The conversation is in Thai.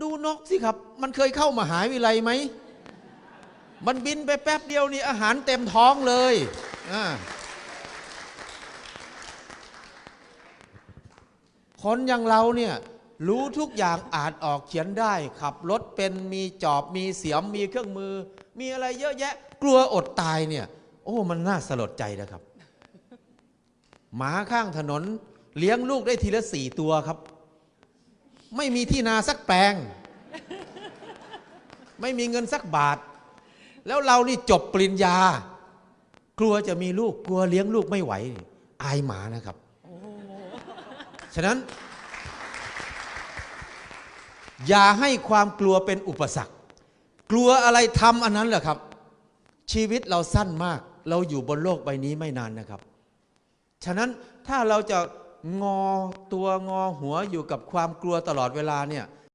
ดูนกสิครับ มันเคยเข้ามาหาวิทยาลัยไหม มันบินไปแป๊บเดียวนี่อาหารเต็มท้องเลยคนอย่างเราเนี่ยรู้ทุกอย่างอ่านออกเขียนได้ ขับรถเป็นมีจอบมีเสียมมีเครื่องมือ มีอะไรเยอะแยะ กลัวอดตายเนี่ย โอ้ มันน่าสลดใจนะครับ หมาข้างถนนเลี้ยงลูกได้ทีละสี่ตัวครับ ไม่มีที่นาสักแปลง ไม่มีเงินสักบาท แล้วเรานี่จบปริญญา กลัวจะมีลูกกลัวเลี้ยงลูกไม่ไหวนี่อายหมานะครับฉะนั้น อย่าให้ความกลัวเป็นอุปสรรค กลัวอะไรทำอันนั้นแหละครับ ชีวิตเราสั้นมาก เราอยู่บนโลกใบนี้ไม่นานนะครับ ฉะนั้นถ้าเราจะ งอตัวงอหัวอยู่กับความกลัวตลอดเวลาเนี่ย